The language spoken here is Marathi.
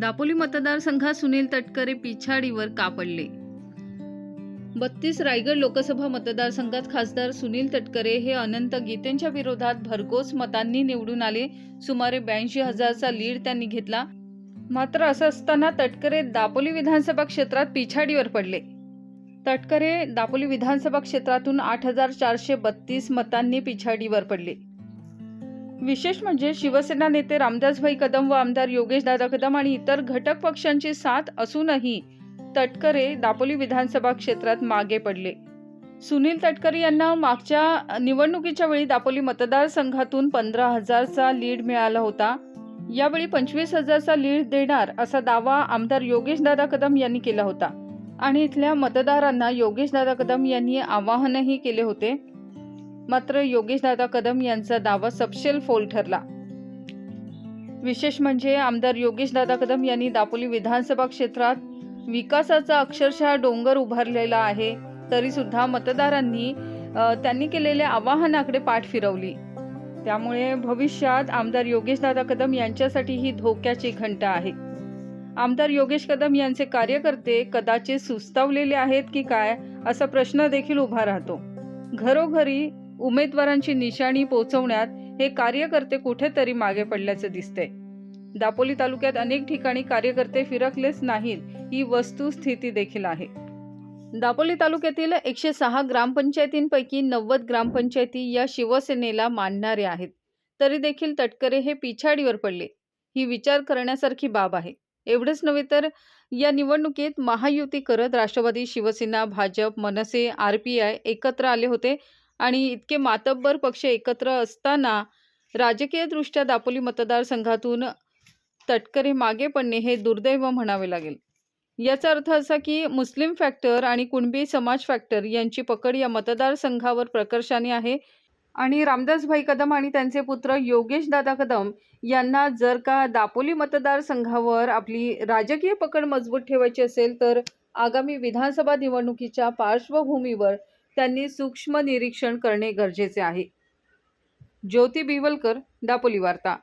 दापोली मतदारसंघात सुनील तटकरे पिछाडीवर का पडले बत्तीस रायगड लोकसभा मतदारसंघात खासदार सुनील तटकरे हे अनंत गीतेंच्या विरोधात भरघोस मतांनी निवडून आले. सुमारे ब्याऐंशी हजारचा लीड त्यांनी घेतला. मात्र असं असताना तटकरे दापोली विधानसभा क्षेत्रात पिछाडीवर पडले. तटकरे दापोली विधानसभा क्षेत्रातून आठ हजार चारशे बत्तीस मतांनी पिछाडीवर पडले. विशेष म्हणजे शिवसेना नेते रामदासभाई कदम व आमदार योगेश दादा कदम आणि इतर घटक पक्षांची साथ असूनही तटकरे दापोली विधानसभा क्षेत्रात मागे पडले. सुनील तटकरे यांना मागच्या निवडणुकीच्या वेळी दापोली मतदारसंघातून पंधरा हजारचा लीड मिळाला होता. यावेळी पंचवीस हजारचा लीड देणार असा दावा आमदार योगेश दादा कदम यांनी केला होता. आणि इथल्या मतदारांना योगेश दादा कदम यांनी आवाहनही केले होते. मात्र योगेशदादा कदम यांचा दावा सपशेल फोल ठरला. विशेष म्हणजे आमदार योगेश दादा कदम यांनी दापोली विधानसभा क्षेत्रात विकासाचा अक्षरशः डोंगर उभारलेला आहे तरी सुद्धा मतदारांनी त्यांनी केलेल्या आवाहनाकडे पाठ फिरवली. त्यामुळे भविष्यात आमदार योगेश दादा कदम यांच्यासाठी ही धोक्याची घंटा आहे. आमदार योगेश कदम यांचे कार्यकर्ते कदाचित सुस्तावलेले आहेत की काय असा प्रश्न देखील उभा राहतो. घरोघरी उमेदवारांची निशाणी पोहोचवण्यात हे कार्यकर्ते कुठेतरी मागे पडल्याचं दिसते दापोली तालुक्यात अनेक ठिकाणी कार्यकर्ते फिरकलेच नाहीत ही वस्तुस्थिती देखील आहे. दापोली तालुक्यातील एकशे सहा ग्रामपंचायतींपैकी नव्वद ग्रामपंचायती या शिवसेनेला मानणारे आहेत. तरी देखील तटकरे हे पिछाडीवर पडले. ही विचार करण्यासारखी बाब आहे. एवढंच नव्हे तर या निवडणुकीत महायुती करत Rashtravadi Shivsena Bhajap Manse R P I एकत्र आले होते. आणि इतके मातब्बर पक्ष एकत्र असताना राजकीयदृष्ट्या दापोली मतदारसंघातून तटकरे मागे पडणे हे दुर्दैव म्हणावे लागेल. याचा अर्थ असा की मुस्लिम फॅक्टर आणि कुणबी समाज फॅक्टर यांची पकड या मतदारसंघावर प्रकर्षाने आहे. आणि रामदासभाई कदम आणि त्यांचे पुत्र योगेश दादा कदम यांना जर का दापोली मतदारसंघावर आपली राजकीय पकड मजबूत ठेवायची असेल तर आगामी विधानसभा निवडणुकीच्या पार्श्वभूमीवर त्यांनी सूक्ष्म निरीक्षण करणे गरजेचे आहे. ज्योती बिवलकर दापोली वार्ता.